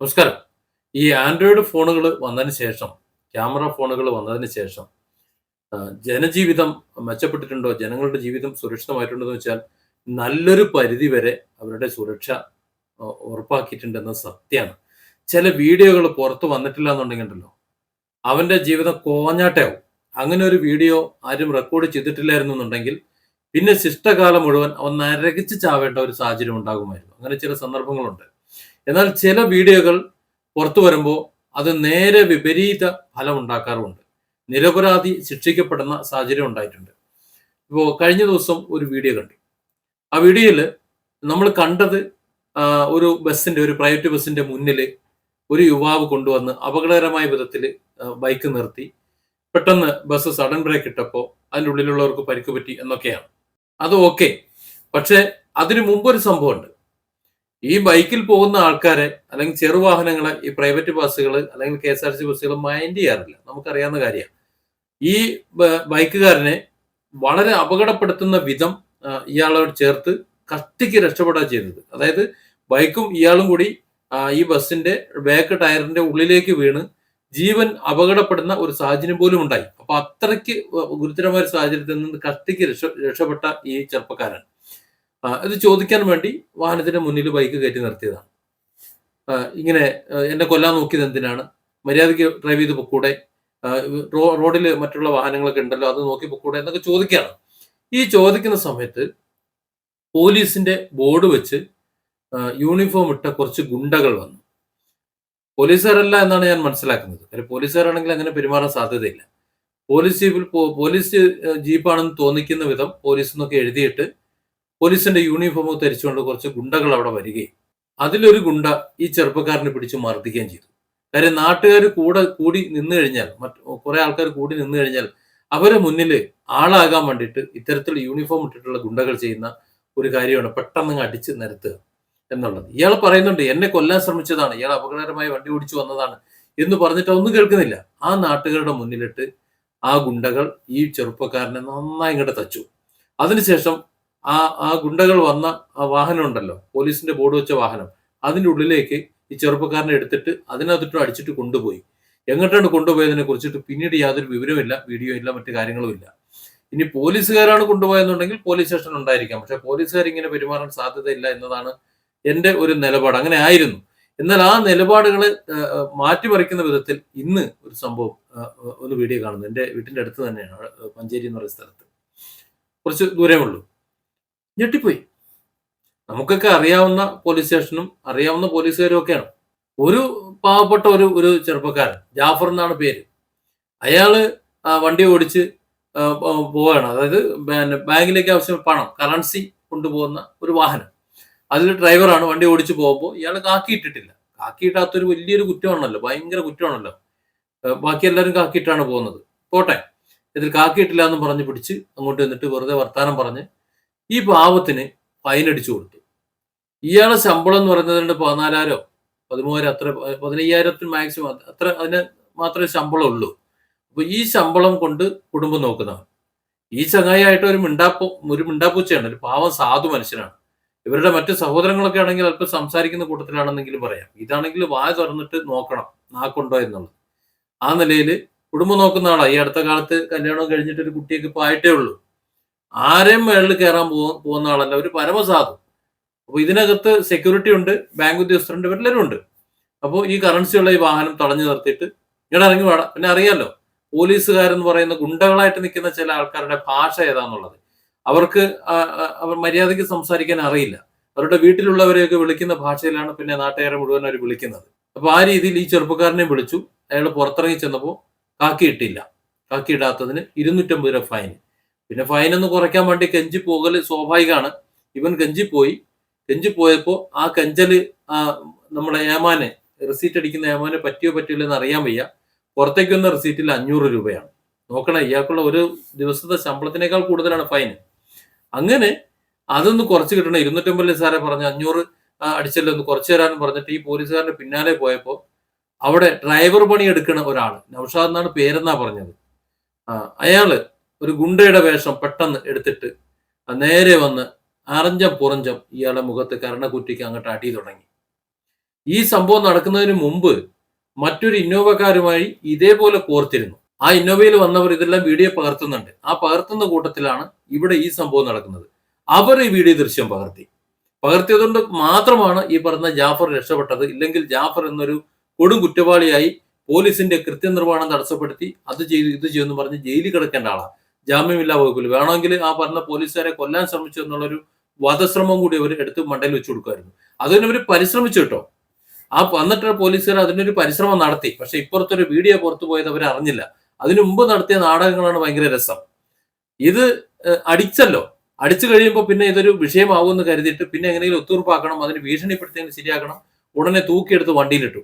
നമസ്കാരം. ഈ ആൻഡ്രോയിഡ് ഫോണുകൾ വന്നതിന് ശേഷം ക്യാമറ ഫോണുകൾ വന്നതിന് ശേഷം ജനജീവിതം മെച്ചപ്പെട്ടിട്ടുണ്ടോ? ജനങ്ങളുടെ ജീവിതം സുരക്ഷിതമായിട്ടുണ്ടോ എന്ന് വെച്ചാൽ നല്ലൊരു പരിധി വരെ അവരുടെ സുരക്ഷ ഉറപ്പാക്കിയിട്ടുണ്ടെന്ന സത്യമാണ് ചില വീഡിയോകൾ പുറത്ത് വന്നിട്ടില്ല എന്നുണ്ടെങ്കിൽ ഉണ്ടല്ലോ അവന്റെ ജീവിതം കോഞ്ഞാട്ടയാവും അങ്ങനെ ഒരു വീഡിയോ ആരും റെക്കോർഡ് ചെയ്തിട്ടില്ലായിരുന്നു എന്നുണ്ടെങ്കിൽ പിന്നെ ശിഷ്ടകാലം മുഴുവൻ അവൻ നരകിച്ച് ചാവേണ്ട ഒരു സാഹചര്യം ഉണ്ടാകുമായിരുന്നു. അങ്ങനെ ചില സന്ദർഭങ്ങളുണ്ട്. എന്നാൽ ചില വീഡിയോകൾ പുറത്തു വരുമ്പോൾ അത് നേരെ വിപരീത ഫലം ഉണ്ടാക്കാറുമുണ്ട്. നിരപരാധി ശിക്ഷിക്കപ്പെടുന്ന സാഹചര്യം ഉണ്ടായിട്ടുണ്ട്. ഇപ്പോൾ കഴിഞ്ഞ ദിവസം ഒരു വീഡിയോ കണ്ടു. ആ വീഡിയോയിൽ നമ്മൾ കണ്ടത് ഒരു ബസ്സിന്റെ ഒരു പ്രൈവറ്റ് ബസ്സിന്റെ മുന്നിൽ ഒരു യുവാവ് കൊണ്ടുവന്ന് അപകടകരമായ വിധത്തിൽ ബൈക്ക് നിർത്തി. പെട്ടെന്ന് ബസ് സഡൻ ബ്രേക്ക് ഇട്ടപ്പോൾ അതിന്റെ ഉള്ളിലുള്ളവർക്ക് പരിക്ക് പറ്റി എന്നൊക്കെയാണ്. അത് ഓക്കെ. പക്ഷെ അതിനു മുമ്പ് ഒരു സംഭവമുണ്ട്. ഈ ബൈക്കിൽ പോകുന്ന ആൾക്കാരെ അല്ലെങ്കിൽ ചെറുവാഹനങ്ങളെ ഈ പ്രൈവറ്റ് ബസ്സുകൾ അല്ലെങ്കിൽ കെ എസ് ആർ സി ബസ്സുകൾ മൈൻഡ് ചെയ്യാറില്ല. നമുക്കറിയാവുന്ന കാര്യമാണ് ഈ ബൈക്കുകാരനെ വളരെ അപകടപ്പെടുത്തുന്ന വിധം ഇയാളോട് ചേർത്ത് കഷ്ടിക്ക് രക്ഷപ്പെടുക ചെയ്യുന്നത്. അതായത് ബൈക്കും ഇയാളും കൂടി ഈ ബസ്സിന്റെ ബാക്ക് ടയറിന്റെ ഉള്ളിലേക്ക് വീണ് ജീവൻ അപകടപ്പെടുന്ന ഒരു സാഹചര്യം പോലും ഉണ്ടായി. അപ്പൊ അത്രയ്ക്ക് ഗുരുതരമായ ഒരു സാഹചര്യത്തിൽ നിന്ന് കഷ്ടിക്ക് രക്ഷ രക്ഷപ്പെട്ട ഈ ചെറുപ്പക്കാരൻ. ആ, ഇത് ചോദിക്കാൻ വേണ്ടി വാഹനത്തിന്റെ മുന്നിൽ ബൈക്ക് കയറ്റി നിർത്തിയതാണ്. ഇങ്ങനെ എന്നെ കൊല്ലാൻ നോക്കിയത് എന്തിനാണ്? മര്യാദയ്ക്ക് ഡ്രൈവ് ചെയ്ത് പൊക്കൂടെ റോഡിൽ മറ്റുള്ള വാഹനങ്ങളൊക്കെ ഉണ്ടല്ലോ അത് നോക്കി പൊക്കൂടെ എന്നൊക്കെ ചോദിക്കുകയാണ്. ഈ ചോദിക്കുന്ന സമയത്ത് പോലീസിന്റെ ബോർഡ് വെച്ച് യൂണിഫോം ഇട്ട കുറച്ച് ഗുണ്ടകൾ വന്നു. പോലീസുകാരല്ല എന്നാണ് ഞാൻ മനസ്സിലാക്കുന്നത്. കാര്യം പോലീസുകാരാണെങ്കിൽ അങ്ങനെ പെരുമാറാൻ സാധ്യതയില്ല. പോലീസ് ജീപ്പിൽ പോലീസ് ജീപ്പാണെന്ന് തോന്നിക്കുന്ന വിധം പോലീസ് എന്നൊക്കെ എഴുതിയിട്ട് പോലീസിന്റെ യൂണിഫോം ധരിച്ചുകൊണ്ട് കുറച്ച് ഗുണ്ടകൾ അവിടെ വരികയും അതിലൊരു ഗുണ്ട ഈ ചെറുപ്പക്കാരനെ പിടിച്ച് മർദ്ദിക്കുകയും ചെയ്തു. കാര്യം നാട്ടുകാർ കൂടെ കൂടി നിന്നു കഴിഞ്ഞാൽ മറ്റ് കുറെ ആൾക്കാർ കൂടി നിന്നു കഴിഞ്ഞാൽ അവരെ മുന്നിൽ ആളാകാൻ വേണ്ടിയിട്ട് ഇത്തരത്തിൽ യൂണിഫോം ഇട്ടിട്ടുള്ള ഗുണ്ടകൾ ചെയ്യുന്ന ഒരു കാര്യമാണ് പെട്ടെന്ന് അടിച്ച് നിരത്തുക എന്നുള്ളത്. ഇയാൾ പറയുന്നുണ്ട് എന്നെ കൊല്ലാൻ ശ്രമിച്ചതാണ്. ഇയാൾ അപകടകരമായി വണ്ടി ഓടിച്ചു വന്നതാണ് എന്ന് പറഞ്ഞിട്ട് ഒന്നും കേൾക്കുന്നില്ല. ആ നാട്ടുകാരുടെ മുന്നിലിട്ട് ആ ഗുണ്ടകൾ ഈ ചെറുപ്പക്കാരനെ നന്നായി ഇങ്ങോട്ട് തച്ചു. അതിനുശേഷം ആ ആ ഗുണ്ടകൾ വന്ന ആ വാഹനം ഉണ്ടല്ലോ പോലീസിന്റെ ബോർഡ് വെച്ച വാഹനം. അതിന്റെ ഉള്ളിലേക്ക് ഈ ചെറുപ്പക്കാരനെ എടുത്തിട്ട് അതിനകത്തിട്ട് അടിച്ചിട്ട് കൊണ്ടുപോയി. എങ്ങോട്ടാണ് കൊണ്ടുപോയതിനെ കുറിച്ചിട്ട് പിന്നീട് യാതൊരു വിവരമില്ല വീഡിയോ ഇല്ല മറ്റു കാര്യങ്ങളും ഇല്ല. ഇനി പോലീസുകാരാണ് കൊണ്ടുപോയെന്നുണ്ടെങ്കിൽ പോലീസ് സ്റ്റേഷൻ ഉണ്ടായിരിക്കാം. പക്ഷെ പോലീസുകാർ ഇങ്ങനെ പെരുമാറാൻ സാധ്യതയില്ല എന്നതാണ് എന്റെ ഒരു നിലപാട്. അങ്ങനെ ആയിരുന്നു. എന്നാൽ ആ നിലപാടുകളെ മാറ്റിമറിക്കുന്ന വിധത്തിൽ ഇന്ന് ഒരു സംഭവം ഒന്ന് വീഡിയോ കാണുന്നു. എന്റെ വീട്ടിന്റെ അടുത്ത് തന്നെയാണ് പഞ്ചേരി എന്ന് പറയുന്ന സ്ഥലത്ത്. കുറച്ച് ദൂരമേ ഉള്ളൂ. ഞെട്ടിപ്പോയി. നമുക്കൊക്കെ അറിയാവുന്ന പോലീസ് സ്റ്റേഷനും അറിയാവുന്ന പോലീസുകാരും ഒക്കെയാണ്. ഒരു പാവപ്പെട്ട ഒരു ഒരു ചെറുപ്പക്കാരൻ ജാഫർ എന്നാണ് പേര്. അയാൾ വണ്ടി ഓടിച്ച് പോവുകയാണ്. അതായത് പിന്നെ ബാങ്കിലേക്ക് ആവശ്യം പണം കറൻസി കൊണ്ടുപോകുന്ന ഒരു വാഹനം. അതിൽ ഡ്രൈവറാണ് വണ്ടി ഓടിച്ച് പോകുമ്പോൾ ഇയാൾ കാക്കിയിട്ടിട്ടില്ല. കാക്കിയിട്ടാത്തൊരു വലിയൊരു കുറ്റമാണല്ലോ ഭയങ്കര കുറ്റമാണല്ലോ. ബാക്കി എല്ലാവരും കാക്കിയിട്ടാണ് പോകുന്നത്. പോട്ടെ. ഇതിൽ കാക്കിയിട്ടില്ല എന്ന് പറഞ്ഞ് പിടിച്ച് അങ്ങോട്ട് നിന്നിട്ട് വെറുതെ വർത്താനം പറഞ്ഞ് ഈ പാവത്തിന് ഫൈൻ അടിച്ചു കൊടുത്തു. ഇയാളെ ശമ്പളം എന്ന് പറയുന്നത് പതിനാലായിരോ പതിമൂവായിരം അത്ര പതിനയ്യായിരത്തിന് മാക്സിമം അത്ര അതിന് മാത്രമേ ശമ്പളം ഉള്ളൂ. അപ്പൊ ഈ ശമ്പളം കൊണ്ട് കുടുംബം നോക്കുന്നവർ ഈ ചങ്ങായിട്ട് ഒരു മിണ്ടാപ്പൂ ഒരു മിണ്ടാപ്പൂച്ചയാണ്. ഒരു പാവം സാധു മനുഷ്യനാണ്. ഇവരുടെ മറ്റു സഹോദരങ്ങളൊക്കെ ആണെങ്കിൽ അല്പം സംസാരിക്കുന്ന കൂട്ടത്തിലാണെന്നെങ്കിലും പറയാം. ഇതാണെങ്കിൽ വായ തുറന്നിട്ട് നോക്കണം നാക്കുണ്ടോ എന്നുള്ളത്. ആ നിലയിൽ കുടുംബം നോക്കുന്ന ആളാണ് ഈ അടുത്ത കാലത്ത് കല്യാണം കഴിഞ്ഞിട്ട് ഒരു കുട്ടിയൊക്കെ ഇപ്പൊ ആയിട്ടേ ഉള്ളൂ. ആരെയും മേളിൽ കയറാൻ പോകുന്ന ആളല്ല. ഒരു പരമസാധു. അപ്പോൾ ഇതിനകത്ത് സെക്യൂരിറ്റി ഉണ്ട് ബാങ്ക് ഉദ്യോഗസ്ഥരുണ്ട് ഇവരെല്ലാവരും ഉണ്ട്. അപ്പോൾ ഈ കറൻസിയുള്ള ഈ വാഹനം തടഞ്ഞു നിർത്തിയിട്ട് ഇങ്ങനെ ഇറങ്ങി വേണം പിന്നെ അറിയാലോ പോലീസുകാരെന്ന് പറയുന്ന ഗുണ്ടകളായിട്ട് നിൽക്കുന്ന ചില ആൾക്കാരുടെ ഭാഷ ഏതാന്നുള്ളത്. അവർക്ക് അവർ മര്യാദയ്ക്ക് സംസാരിക്കാൻ അറിയില്ല. അവരുടെ വീട്ടിലുള്ളവരെയൊക്കെ വിളിക്കുന്ന ഭാഷയിലാണ് പിന്നെ നാട്ടുകാരെ മുഴുവൻ അവർ വിളിക്കുന്നത്. അപ്പോൾ ആ രീതിയിൽ ഈ ചെറുപ്പക്കാരനെ വിളിച്ചു. അയാൾ പുറത്തിറങ്ങി ചെന്നപ്പോൾ കാക്കി ഇട്ടില്ല കാക്കി ഇടാത്തതിന് ഇരുന്നൂറ്റമ്പത് രൂപ ഫൈൻ. പിന്നെ ഫൈൻ ഒന്ന് കുറയ്ക്കാൻ വേണ്ടി കെഞ്ചി പോകൽ സ്വാഭാവികമാണ്. ഇവൻ കെഞ്ചി പോയി. കെഞ്ചി പോയപ്പോൾ ആ കെഞ്ചൽ നമ്മുടെ ഏമാനെ റിസീറ്റ് അടിക്കുന്ന ഏമാനെ പറ്റിയോ പറ്റിയോ എന്ന് അറിയാൻ വയ്യ. പുറത്തേക്ക് വന്ന റിസീറ്റിൽ അഞ്ഞൂറ് രൂപയാണ്. നോക്കണേ ഇയാൾക്കുള്ള ഒരു ദിവസത്തെ ശമ്പളത്തിനേക്കാൾ കൂടുതലാണ് ഫൈൻ അങ്ങനെ അതൊന്ന് കുറച്ച് കിട്ടണം. ഇരുന്നൂറ്റമ്പത് സാറെ പറഞ്ഞ അഞ്ഞൂറ് അടിച്ചല്ലോ ഒന്ന് കുറച്ച് തരാനും പറഞ്ഞിട്ട് ഈ പോലീസുകാരന്റെ പിന്നാലെ പോയപ്പോൾ അവിടെ ഡ്രൈവർ പണി എടുക്കണ ഒരാൾ നൌഷാദ് എന്നാണ് പേരെന്നാ പറഞ്ഞത്. അയാൾ ഒരു ഗുണ്ടയുടെ വേഷം പെട്ടെന്ന് എടുത്തിട്ട് നേരെ വന്ന് അറഞ്ചം പുറഞ്ചം ഇയാളുടെ മുഖത്ത് കരണക്കുറ്റിക്ക് അങ്ങോട്ട് അടി തുടങ്ങി. ഈ സംഭവം നടക്കുന്നതിന് മുമ്പ് മറ്റൊരു ഇന്നോവക്കാരുമായി ഇതേപോലെ കോർത്തിരുന്നു. ആ ഇന്നോവയിൽ വന്നവർ ഇതെല്ലാം വീഡിയോ പകർത്തുന്നുണ്ട്. ആ പകർത്തുന്ന കൂട്ടത്തിലാണ് ഇവിടെ ഈ സംഭവം നടക്കുന്നത്. അവർ ഈ വീഡിയോ ദൃശ്യം പകർത്തി. പകർത്തിയതുകൊണ്ട് മാത്രമാണ് ഈ പറഞ്ഞ ജാഫർ രക്ഷപ്പെട്ടത്. ഇല്ലെങ്കിൽ ജാഫർ എന്നൊരു കൊടും കുറ്റവാളിയായി പോലീസിന്റെ കൃത്യനിർവഹണം തടസ്സപ്പെടുത്തി അത് ചെയ്തു ഇത് ചെയ്യുമെന്ന് പറഞ്ഞ് ജയിലിൽ കിടക്കേണ്ട ആളാണ്. ജാമ്യമില്ലാ വകുപ്പിൽ വേണമെങ്കിൽ ആ പറഞ്ഞ പോലീസുകാരെ കൊല്ലാൻ ശ്രമിച്ചു എന്നുള്ളൊരു വധശ്രമം കൂടി അവർ എടുത്ത് മണ്ടയിൽ വെച്ചു കൊടുക്കുമായിരുന്നു അതിനവർ പരിശ്രമിച്ചു കേട്ടോ. ആ വന്നിട്ട് പോലീസുകാർ അതിനൊരു പരിശ്രമം നടത്തി. പക്ഷെ ഇപ്പുറത്തൊരു വീഡിയോ പുറത്തു പോയത് അവർ അറിഞ്ഞില്ല. അതിനു മുമ്പ് നടത്തിയ നാടകങ്ങളാണ് ഭയങ്കര രസം. ഇത് അടിച്ചല്ലോ. അടിച്ചു കഴിയുമ്പോൾ പിന്നെ ഇതൊരു വിഷയമാവുമെന്ന് കരുതിയിട്ട് പിന്നെ എങ്ങനെയെങ്കിലും ഒത്തുറപ്പാക്കണം അതിന് ഭീഷണിപ്പെടുത്തിയെങ്കിൽ ശരിയാക്കണം ഉടനെ തൂക്കിയെടുത്ത് വണ്ടിയിലിട്ടു.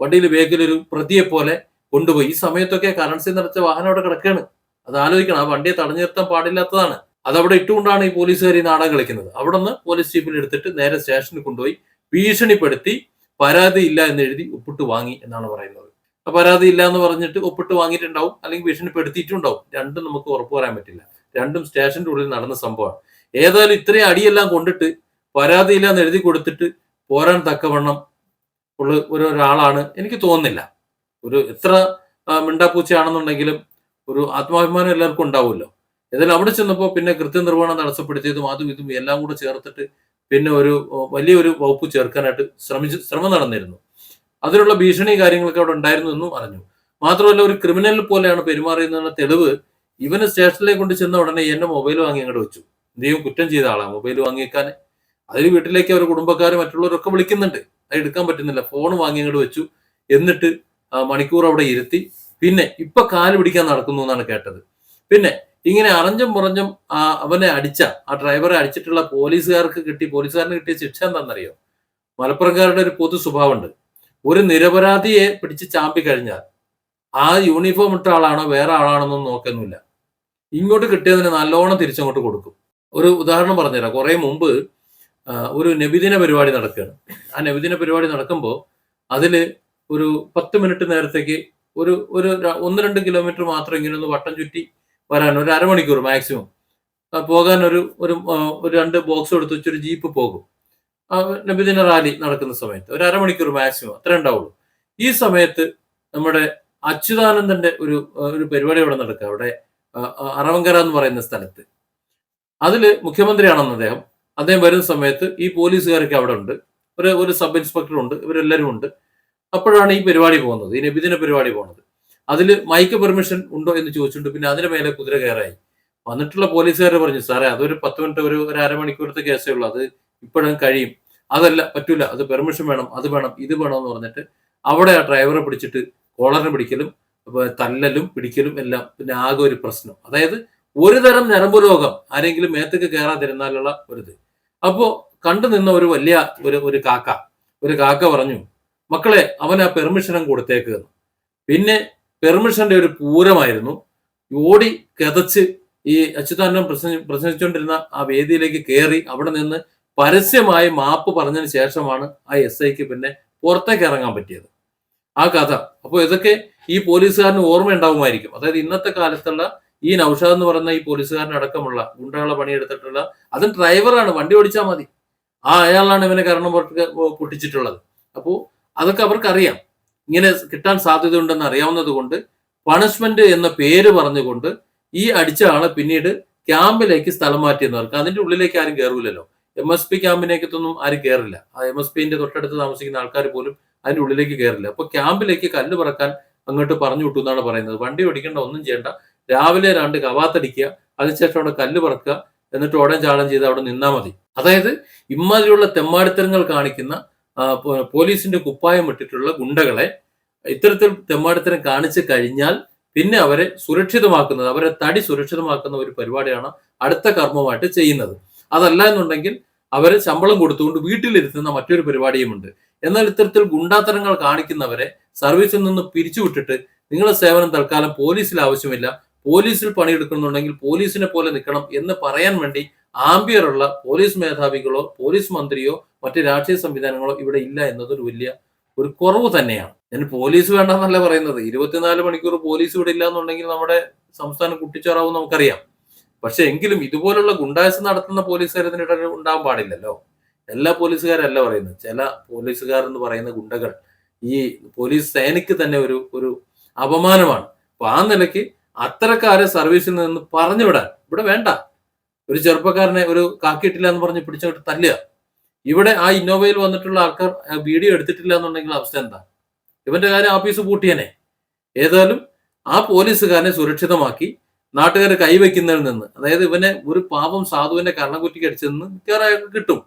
വണ്ടിയിൽ വേഗത്തിലൊരു പ്രതിയെ പോലെ കൊണ്ടുപോയി. ഈ സമയത്തൊക്കെ കറൻസി നിറച്ച വാഹനം അവിടെ കിടക്കുകയാണ് അത് ആലോചിക്കണം. ആ വണ്ടിയെ തടഞ്ഞു നിർത്താൻ പാടില്ലാത്തതാണ്. അതവിടെ ഇട്ടുകൊണ്ടാണ് ഈ പോലീസുകാർ ഈ നാടകം കളിക്കുന്നത്. അവിടെ നിന്ന് പോലീസ് ജീപ്പിൽ എടുത്തിട്ട് നേരെ സ്റ്റേഷനിൽ കൊണ്ടുപോയി ഭീഷണിപ്പെടുത്തി പരാതി ഇല്ല എന്ന് എഴുതി ഒപ്പിട്ട് വാങ്ങി എന്നാണ് പറയുന്നത്. ആ പരാതി ഇല്ല എന്ന് പറഞ്ഞിട്ട് ഒപ്പിട്ട് വാങ്ങിയിട്ടുണ്ടാവും. അല്ലെങ്കിൽ ഭീഷണിപ്പെടുത്തിയിട്ടുണ്ടാവും. രണ്ടും നമുക്ക് ഉറപ്പ് പറയാൻ പറ്റില്ല. രണ്ടും സ്റ്റേഷന്റെ ഉള്ളിൽ നടന്ന സംഭവമാണ്. ഏതായാലും ഇത്രയും അടിയെല്ലാം കൊണ്ടിട്ട് പരാതി ഇല്ല എന്ന് എഴുതി കൊടുത്തിട്ട് പോരാൻ തക്കവണ്ണം ഉള്ള ഒരു ഒരാളാണ് എനിക്ക് തോന്നുന്നില്ല. ഒരു എത്ര മിണ്ടാപ്പൂച്ചയാണെന്നുണ്ടെങ്കിലും ഒരു ആത്മാഭിമാനം എല്ലാവർക്കും ഉണ്ടാവുമല്ലോ. ഏതായാലും അവിടെ ചെന്നപ്പോൾ പിന്നെ കൃത്യനിർവഹണം തടസ്സപ്പെടുത്തിയതും അതും ഇതും എല്ലാം കൂടെ ചേർത്തിട്ട് പിന്നെ ഒരു വലിയൊരു വകുപ്പ് ചേർക്കാനായിട്ട് ശ്രമിച്ച് ശ്രമം നടന്നിരുന്നു. അതിനുള്ള ഭീഷണി കാര്യങ്ങളൊക്കെ അവിടെ ഉണ്ടായിരുന്നു എന്നും അറിഞ്ഞു. മാത്രമല്ല ഒരു ക്രിമിനൽ പോലെയാണ് പെരുമാറിയതെന്ന തെളിവ് ഇവന് സ്റ്റേഷനിലേക്ക് കൊണ്ട് ചെന്ന ഉടനെ എന്റെ മൊബൈൽ വാങ്ങി അങ്ങോട്ട് വെച്ചു. എന്തെയും കുറ്റം ചെയ്ത ആളാണ് മൊബൈൽ വാങ്ങിയേക്കാൻ. അതിൽ വീട്ടിലേക്ക് അവർ കുടുംബക്കാർ മറ്റുള്ളവരൊക്കെ വിളിക്കുന്നുണ്ട്. അത് എടുക്കാൻ പറ്റുന്നില്ല. ഫോൺ വാങ്ങി അങ്ങോട്ട് വെച്ചു. എന്നിട്ട് മണിക്കൂർ അവിടെ ഇരുത്തി. പിന്നെ ഇപ്പൊ കാൽ പിടിക്കാൻ നടക്കുന്നു എന്നാണ് കേട്ടത്. പിന്നെ ഇങ്ങനെ അറിഞ്ഞും പുറഞ്ഞും ആ അവനെ അടിച്ച ആ ഡ്രൈവറെ അടിച്ചിട്ടുള്ള പോലീസുകാർക്ക് കിട്ടി പോലീസുകാരന് കിട്ടിയ ശിക്ഷ എന്താണെന്നറിയോ? മലപ്പുറംകാരുടെ ഒരു പൊതു സ്വഭാവമുണ്ട്. ഒരു നിരപരാധിയെ പിടിച്ച് ചാമ്പി കഴിഞ്ഞാൽ ആ യൂണിഫോം ഇട്ട ആളാണോ വേറെ ആളാണെന്നൊന്നും നോക്കുന്നില്ല ഇങ്ങോട്ട് കിട്ടിയതിന് നല്ലോണം തിരിച്ചങ്ങോട്ട് കൊടുക്കും. ഒരു ഉദാഹരണം പറഞ്ഞുതരാം. കുറെ മുമ്പ് ഒരു നബിദിന പരിപാടി നടക്കുകയാണ്. ആ നബിദിന പരിപാടി നടക്കുമ്പോൾ അതിൽ ഒരു പത്ത് മിനിറ്റ് നേരത്തേക്ക് ഒരു ഒരു ഒന്ന് രണ്ട് കിലോമീറ്റർ മാത്രം ഇങ്ങനെ ഒന്ന് വട്ടം ചുറ്റി വരാൻ ഒരു അരമണിക്കൂർ മാക്സിമം പോകാൻ ഒരു ഒരു രണ്ട് ബോക്സ് എടുത്ത് വെച്ചൊരു ജീപ്പ് പോകും. നബിദിന റാലി നടക്കുന്ന സമയത്ത് ഒരു അരമണിക്കൂർ മാക്സിമം അത്ര ഉണ്ടാവുള്ളൂ. ഈ സമയത്ത് നമ്മുടെ അച്യുതാനന്ദന്റെ ഒരു ഒരു പരിപാടി അവിടെ നടക്കുക. അവിടെ അറവങ്കര എന്ന് പറയുന്ന സ്ഥലത്ത്. അതിൽ മുഖ്യമന്ത്രിയാണെന്ന് അദ്ദേഹം. അദ്ദേഹം വരുന്ന സമയത്ത് ഈ പോലീസുകാരൊക്കെ അവിടെ ഉണ്ട്. ഒരു ഒരു സബ് ഇൻസ്പെക്ടർ ഉണ്ട്. ഇവരെല്ലാവരും ഉണ്ട്. അപ്പോഴാണ് ഈ പരിപാടി പോകുന്നത് ഈ നബിദിന പരിപാടി പോകുന്നത്. അതിൽ മൈക്ക് പെർമിഷൻ ഉണ്ടോ എന്ന് ചോദിച്ചിട്ടുണ്ട് പിന്നെ അതിന് മേലെ കുതിര കയറായി. വന്നിട്ടുള്ള പോലീസുകാർ പറഞ്ഞു സാറേ അതൊരു പത്ത് മിനിറ്റ് ഒരു ഒരു അരമണിക്കൂറത്തെ കേസേ ഉള്ളൂ അത് ഇപ്പോഴും കഴിയും. അതല്ല പറ്റൂല അത് പെർമിഷൻ വേണം അത് വേണം ഇത് വേണം എന്ന് പറഞ്ഞിട്ട് അവിടെ ആ ഡ്രൈവറെ പിടിച്ചിട്ട് കോളറിനെ പിടിക്കലും തല്ലലും പിടിക്കലും എല്ലാം പിന്നെ ആകെ ഒരു പ്രശ്നം. അതായത് ഒരു തരം ഞരമ്പ് രോഗം ആരെങ്കിലും മേത്തേക്ക് കയറാതിരുന്നാലുള്ള ഒരു ഇത് അപ്പോ കണ്ടു നിന്ന ഒരു വലിയ ഒരു ഒരു കാക്ക ഒരു കാക്ക പറഞ്ഞു മക്കളെ അവൻ ആ പെർമിഷനും കൊടുത്തേക്ക് പിന്നെ പെർമിഷന്റെ ഒരു പൂരമായിരുന്നു. ഓടി കതച്ച് ഈ അച്യുതാനന്ദൻ പ്രസംഗ പ്രസംഗിച്ചുകൊണ്ടിരുന്ന ആ വേദിയിലേക്ക് കയറി അവിടെ നിന്ന് പരസ്യമായി മാപ്പ് പറഞ്ഞതിന് ശേഷമാണ് ആ എസ് ഐക്ക് പിന്നെ പുറത്തേക്ക് ഇറങ്ങാൻ പറ്റിയത്. ആ കഥ. അപ്പോൾ ഇതൊക്കെ ഈ പോലീസുകാരന് ഓർമ്മയുണ്ടാവുമായിരിക്കും. അതായത് ഇന്നത്തെ കാലത്തുള്ള ഈ നൌഷാദ് എന്ന് പറയുന്ന ഈ പോലീസുകാരനടക്കമുള്ള ഗുണ്ടകളെ പണിയെടുത്തിട്ടുള്ള അതും ഡ്രൈവറാണ് വണ്ടി ഓടിച്ചാൽ മതി. ആ അയാളാണ് ഇവനെ കാരണം പൊട്ടിച്ചിട്ടുള്ളത്. അപ്പോൾ അതൊക്കെ അവർക്കറിയാം. ഇങ്ങനെ കിട്ടാൻ സാധ്യതയുണ്ടെന്ന് അറിയാവുന്നത് കൊണ്ട് പണിഷ്മെന്റ് എന്ന പേര് പറഞ്ഞുകൊണ്ട് ഈ അടിച്ച ആളെ പിന്നീട് ക്യാമ്പിലേക്ക് സ്ഥലം മാറ്റിയെന്നവർക്ക്. അതിന്റെ ഉള്ളിലേക്ക് ആരും കയറൂലല്ലോ എം എസ് പി ക്യാമ്പിനേക്കത്തൊന്നും ആരും കയറില്ല ആ എം എസ് പിന്റെ തൊട്ടടുത്ത് താമസിക്കുന്ന ആൾക്കാർ പോലും അതിന്റെ ഉള്ളിലേക്ക് കയറില്ല അപ്പൊ ക്യാമ്പിലേക്ക് കല്ല് പറക്കാൻ അങ്ങോട്ട് പറഞ്ഞു വിട്ടു എന്നാണ് പറയുന്നത്. വണ്ടി ഓടിക്കേണ്ട ഒന്നും ചെയ്യേണ്ട. രാവിലെ രണ്ട് കവാത്തടിക്കുക അതിനുശേഷം അവിടെ കല്ല് പറക്കുക എന്നിട്ട് ഓടം ചാടം ചെയ്ത് അവിടെ നിന്നാൽ മതി. അതായത് ഇമാതിരിയുള്ള തെമ്മാടിത്തരങ്ങൾ കാണിക്കുന്ന പോലീസിന്റെ കുപ്പായം ഇട്ടിട്ടുള്ള ഗുണ്ടകളെ ഇത്തരത്തിൽ തെമ്മാടിത്തരം കാണിച്ചു കഴിഞ്ഞാൽ പിന്നെ അവരെ സുരക്ഷിതമാക്കുന്നത് അവരെ തടി സുരക്ഷിതമാക്കുന്ന ഒരു പരിപാടിയാണ് അടുത്ത കർമ്മമായിട്ട് ചെയ്യുന്നത്. അതല്ല എന്നുണ്ടെങ്കിൽ അവരെ ശമ്പളം കൊടുത്തുകൊണ്ട് വീട്ടിലിരുത്തുന്ന മറ്റൊരു പരിപാടിയുമുണ്ട്. എന്നാൽ ഇത്തരത്തിൽ ഗുണ്ടാത്തരങ്ങൾ കാണിക്കുന്നവരെ സർവീസിൽ നിന്ന് പിരിച്ചുവിട്ടിട്ട് നിങ്ങളുടെ സേവനം തൽക്കാലം പോലീസിൽ ആവശ്യമില്ല. പോലീസിൽ പണിയെടുക്കുന്നുണ്ടെങ്കിൽ പോലീസിനെ പോലെ നിൽക്കണം എന്ന് പറയാൻ വേണ്ടി ആംബിയറുള്ള പോലീസ് മേധാവികളോ പോലീസ് മന്ത്രിയോ മറ്റ് രാഷ്ട്രീയ സംവിധാനങ്ങളോ ഇവിടെ ഇല്ല എന്നതൊരു വലിയ ഒരു കുറവ് തന്നെയാണ്. ഞാൻ പോലീസ് വേണ്ടെന്നല്ല പറയുന്നത്. ഇരുപത്തിനാല് മണിക്കൂർ പോലീസ് ഇവിടെ ഇല്ല എന്നുണ്ടെങ്കിൽ നമ്മുടെ സംസ്ഥാനം കുട്ടിച്ചോറാവും നമുക്കറിയാം. പക്ഷെ എങ്കിലും ഇതുപോലുള്ള ഗുണ്ടാസ് നടത്തുന്ന പോലീസുകാർ ഇതിനിടെ ഉണ്ടാകാൻ പാടില്ലല്ലോ. എല്ലാ പോലീസുകാരല്ല പറയുന്നത്. ചില പോലീസുകാർ എന്ന് പറയുന്ന ഗുണ്ടകൾ ഈ പോലീസ് സേനയ്ക്ക് തന്നെ ഒരു ഒരു അപമാനമാണ്. അപ്പൊ ആ നിലയ്ക്ക് അത്തരക്കാരെ സർവീസിൽ നിന്ന് പറഞ്ഞുവിടാൻ ഇവിടെ വേണ്ട. ഒരു ചെറുപ്പക്കാരനെ ഒരു കാക്കിയിട്ടില്ല എന്ന് പറഞ്ഞ് പിടിച്ചോട്ട് തല്ലുക. ഇവിടെ ആ ഇന്നോവയിൽ വന്നിട്ടുള്ള ആൾക്കാർ വീഡിയോ എടുത്തിട്ടില്ല എന്നുണ്ടെങ്കിൽ അവസ്ഥ എന്താ? ഇവന്റെ കാര്യം ആഫീസ് പൂട്ടിയനെ. ഏതായാലും ആ പോലീസുകാരനെ സുരക്ഷിതമാക്കി നാട്ടുകാർ കൈവയ്ക്കുന്നതിൽ നിന്ന് അതായത് ഇവനെ ഒരു പാപം സാധുവിന്റെ കർണക്കുറ്റിക്ക് അടിച്ചെന്ന് മിക്കവാറും കിട്ടും.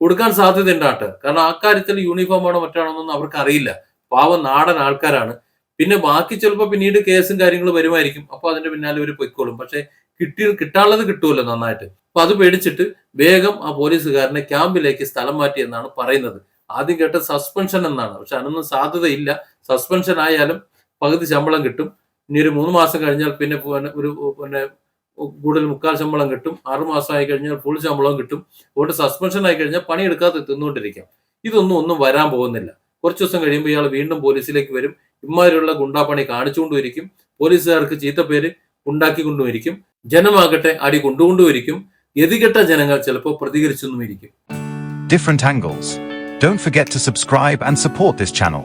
കൊടുക്കാൻ സാധ്യതയുണ്ട് നാട്ടുകാർ കാരണം ആ കാര്യത്തിൽ യൂണിഫോം ആണോ മറ്റാണോ എന്നൊന്നും അവർക്ക് അറിയില്ല. പാവം നാടൻ ആൾക്കാരാണ്. പിന്നെ ബാക്കി ചിലപ്പോൾ പിന്നീട് കേസും കാര്യങ്ങളും വരുമായിരിക്കും. അപ്പൊ അതിന്റെ പിന്നാലെ ഇവർ പൊയ്ക്കോളും. പക്ഷെ കിട്ടി കിട്ടാനുള്ളത് കിട്ടുമല്ലോ നന്നായിട്ട്. അപ്പൊ അത് പേടിച്ചിട്ട് വേഗം ആ പോലീസുകാരനെ ക്യാമ്പിലേക്ക് സ്ഥലം മാറ്റി എന്നാണ് പറയുന്നത്. ആദ്യം കേട്ട സസ്പെൻഷൻ എന്നാണ്. പക്ഷെ അതിനൊന്നും സാധ്യതയില്ല. സസ്പെൻഷൻ ആയാലും പകുതി ശമ്പളം കിട്ടും. ഇനി ഒരു മൂന്ന് മാസം കഴിഞ്ഞാൽ പിന്നെ ഒരു പിന്നെ കൂടുതൽ മുക്കാൽ ശമ്പളം കിട്ടും. ആറു മാസം ആയി കഴിഞ്ഞാൽ ഫുൾ ശമ്പളം കിട്ടും. അതുകൊണ്ട് സസ്പെൻഷൻ ആയി കഴിഞ്ഞാൽ പണിയെടുക്കാതെ തിന്നുകൊണ്ടിരിക്കാം. ഇതൊന്നും ഒന്നും വരാൻ പോകുന്നില്ല. കുറച്ച് ദിവസം കഴിയുമ്പോൾ ഇയാൾ വീണ്ടും പോലീസിലേക്ക് വരും. ഇമാതിരിയുള്ള ഗുണ്ടാപ്പണി കാണിച്ചുകൊണ്ടുമിരിക്കും പോലീസുകാർക്ക് ചീത്തപ്പേര് ഉണ്ടാക്കിക്കൊണ്ടുമിരിക്കും ജനമാകട്ടെ അടി കൊണ്ടുകൊണ്ടുമിരിക്കും ഗതികെട്ട ജനങ്ങൾ ചിലപ്പോൾ പ്രതികരിച്ചെന്നുമിരിക്കും different angles. Don't forget to subscribe and support this channel.